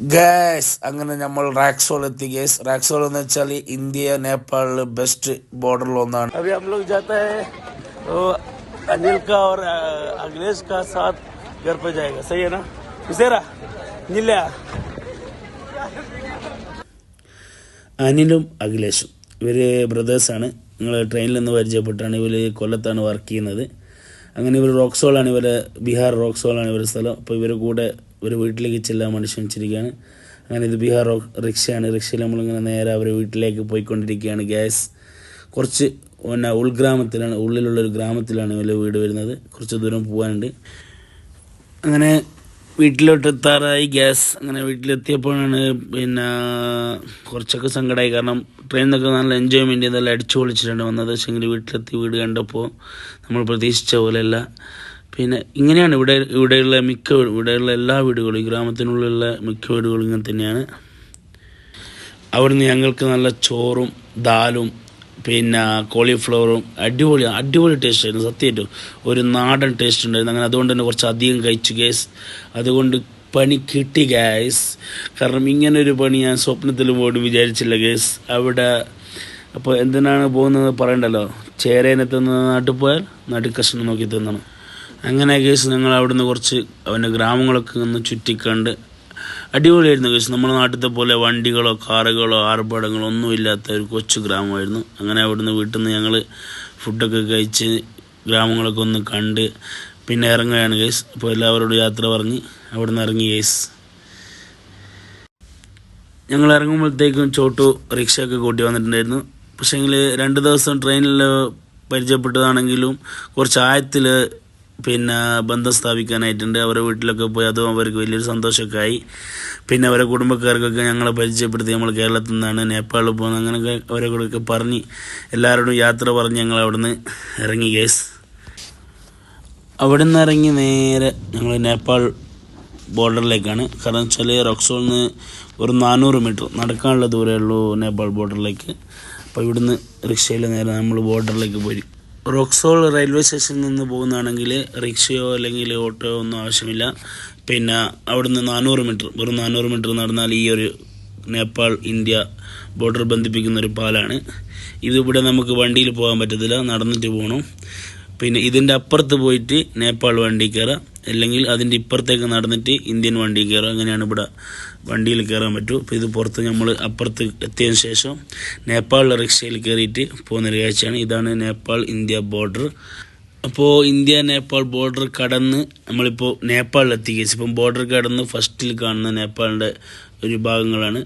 Gauss അങ്ങനെ നമ്മൾ റാക്സോൾ എത്തി ഗേസ് റാക്സോൾ എന്ന് വെച്ചാൽ ഇന്ത്യ നേപ്പാളിൽ ബെസ്റ്റ് ബോർഡറിൽ ഒന്നാണ് अभी हम लोग जाता है तो अनिल का और अ, अखिलेश का साथ घर पे जाएगा सही है ना विसेरा नील्या അനിലും അഖിലേഷും ഇവർ ബ്രദേഴ്സാണ് നിങ്ങൾ ട്രെയിനിൽ നിന്ന് പരിചയപ്പെട്ടാണ് ഇവർ കൊല്ലത്താണ് വർക്ക് ചെയ്യുന്നത് അങ്ങനെ ഇവർ റോക്സോളാണ് ഇവരെ ബീഹാർ റോക്സോളാണ് ഇവരുടെ സ്ഥലം അപ്പോൾ ഇവരുടെ കൂടെ ഒരു വീട്ടിലേക്ക് ചെല്ലാൻ വേണ്ടി ശ്രമിച്ചിരിക്കുകയാണ്. അങ്ങനെ ഇത് ബീഹാർ റിക്ഷയാണ്. റിക്ഷയിൽ നമ്മളിങ്ങനെ നേരെ അവരെ വീട്ടിലേക്ക് പോയിക്കൊണ്ടിരിക്കുകയാണ് ഗ്യാസ് കുറച്ച് പിന്നെ ഉൾഗ്രാമത്തിലാണ് ഉള്ളിലുള്ളൊരു ഗ്രാമത്തിലാണ് ഇവരുടെ വീട് വരുന്നത്. കുറച്ച് ദൂരം പോകാനുണ്ട്. അങ്ങനെ വീട്ടിലോട്ട് എത്താറായി ഗ്യാസ് അങ്ങനെ വീട്ടിലെത്തിയപ്പോഴാണ് പിന്നെ കുറച്ചൊക്കെ സങ്കടമായി കാരണം ട്രെയിൻ നിന്നൊക്കെ നല്ല എൻജോയ്മെന്റ് നല്ല അടിച്ചു പൊളിച്ചിട്ടാണ് വന്നത്. പക്ഷേ വീട്ടിലെത്തി വീട് കണ്ടപ്പോൾ നമ്മൾ പ്രതീക്ഷിച്ച പോലെയല്ല. പിന്നെ ഇങ്ങനെയാണ് ഇവിടെ ഇവിടെയുള്ള മിക്ക വീട് ഇവിടെയുള്ള എല്ലാ വീടുകളും ഈ ഗ്രാമത്തിനുള്ളിലുള്ള മിക്ക വീടുകളും ഇങ്ങനെ തന്നെയാണ്. അവിടുന്ന് ഞങ്ങൾക്ക് നല്ല ചോറും ദാലും പിന്നെ കോളിഫ്ലവറും അടിപൊളി അടിപൊളി ടേസ്റ്റ് ആയിരുന്നു സത്യമായിട്ടും ഒരു നാടൻ ടേസ്റ്റ് ഉണ്ടായിരുന്നു. അങ്ങനെ അതുകൊണ്ട് തന്നെ കുറച്ച് അധികം കഴിച്ചു ഗ്യാസ് അതുകൊണ്ട് പണി കിട്ടി ഗ്യാസ് കാരണം ഇങ്ങനൊരു പണി ഞാൻ സ്വപ്നത്തിലും പോലും വിചാരിച്ചില്ല ഗ്യാസ് അവിടെ അപ്പോൾ എന്തിനാണ് പോകുന്നത് പറയണ്ടല്ലോ? ചേരേനെ നാട്ടിൽ പോയാൽ നടുക്കഷ്ണം നോക്കി തിന്നണം. അങ്ങനെ കേസ് ഞങ്ങൾ അവിടുന്ന് കുറച്ച് അവന്റെ ഗ്രാമങ്ങളൊക്കെ ഒന്ന് ചുറ്റിക്കണ്ട് അടിപൊളിയായിരുന്നു കേസ്. നമ്മുടെ നാട്ടിലത്തെ പോലെ വണ്ടികളോ കാറുകളോ ആർഭാടങ്ങളോ ഒന്നും ഇല്ലാത്ത ഒരു കൊച്ചു ഗ്രാമമായിരുന്നു. അങ്ങനെ അവിടുന്ന് വീട്ടിൽ നിന്ന് ഞങ്ങൾ ഫുഡൊക്കെ കഴിച്ച് ഗ്രാമങ്ങളൊക്കെ ഒന്ന് കണ്ട് പിന്നെ ഇറങ്ങുകയാണ് കേസ്. അപ്പോൾ എല്ലാവരോടും യാത്ര പറഞ്ഞ് അവിടുന്ന് ഇറങ്ങി കേസ്. ഞങ്ങൾ ഇറങ്ങുമ്പോഴത്തേക്കും ചോട്ടു റിക്ഷയൊക്കെ കൂട്ടി വന്നിട്ടുണ്ടായിരുന്നു. പക്ഷേങ്കിൽ രണ്ട് ദിവസം ട്രെയിനിൽ പരിചയപ്പെട്ടതാണെങ്കിലും കുറച്ച് ആഴത്തിൽ പിന്നെ ബന്ധം സ്ഥാപിക്കാനായിട്ടുണ്ട്. അവരുടെ വീട്ടിലൊക്കെ പോയി അതും അവർക്ക് വലിയൊരു സന്തോഷമൊക്കെ ആയി പിന്നെ അവരെ കുടുംബക്കാർക്കൊക്കെ ഞങ്ങളെ പരിചയപ്പെടുത്തി നമ്മൾ കേരളത്തിൽ നിന്നാണ് നേപ്പാളിൽ പോകുന്നത്. അങ്ങനെയൊക്കെ അവരെ കൂടെയൊക്കെ പറഞ്ഞ് എല്ലാവരോടും യാത്ര പറഞ്ഞ് ഞങ്ങൾ അവിടുന്ന് ഇറങ്ങി കേസ് അവിടെ നിന്ന് ഇറങ്ങി നേരെ ഞങ്ങൾ നേപ്പാൾ ബോർഡറിലേക്കാണ്. കാരണം വെച്ചാൽ റോക്സോളിൽ നിന്ന് ഒരു നാനൂറ് മീറ്റർ നടക്കാനുള്ള ദൂരമേ ഉള്ളൂ നേപ്പാൾ ബോർഡറിലേക്ക്. അപ്പോൾ ഇവിടുന്ന് റിക്ഷയിൽ നേരെ നമ്മൾ ബോർഡറിലേക്ക് പോയി. റോക്സോൾ റെയിൽവേ സ്റ്റേഷനിൽ നിന്ന് പോകുന്നതാണെങ്കിൽ റിക്ഷയോ അല്ലെങ്കിൽ ഓട്ടോയോ ഒന്നും ആവശ്യമില്ല. പിന്നെ അവിടുന്ന് നാനൂറ് മീറ്റർ വെറും നാനൂറ് മീറ്റർ നടന്നാൽ ഈ ഒരു നേപ്പാൾ ഇന്ത്യ ബോർഡർ ബന്ധിപ്പിക്കുന്ന ഒരു പാലാണ്. ഇതിവിടെ നമുക്ക് വണ്ടിയിൽ പോകാൻ പറ്റത്തില്ല. നടന്നിട്ട് പോകണം. പിന്നെ ഇതിന്റെ അപ്പുറത്ത് പോയിട്ട് നേപ്പാൾ വണ്ടി കയറാം അല്ലെങ്കിൽ അതിന്റെ ഇപ്പുറത്തേക്ക് നടന്നിട്ട് ഇന്ത്യൻ വണ്ടി കയറാം അങ്ങനെയാണ് ഇവിടെ വണ്ടിയിൽ കയറാൻ പറ്റൂ. അപ്പോൾ ഇത് പുറത്ത് നമ്മൾ അപ്പുറത്ത് എത്തിയതിന് ശേഷം നേപ്പാൾ റിക്ഷയിൽ കയറിയിട്ട് പോകുന്നൊരു കാഴ്ചയാണ്. ഇതാണ് നേപ്പാൾ ഇന്ത്യ ബോർഡർ. അപ്പോൾ ഇന്ത്യ നേപ്പാൾ ബോർഡർ കടന്ന് നമ്മളിപ്പോൾ നേപ്പാളിൽ എത്തി ഇപ്പം ബോർഡർ കടന്ന് ഫസ്റ്റിൽ കാണുന്ന നേപ്പാളിന്റെ ഒരു ഭാഗങ്ങളാണ്.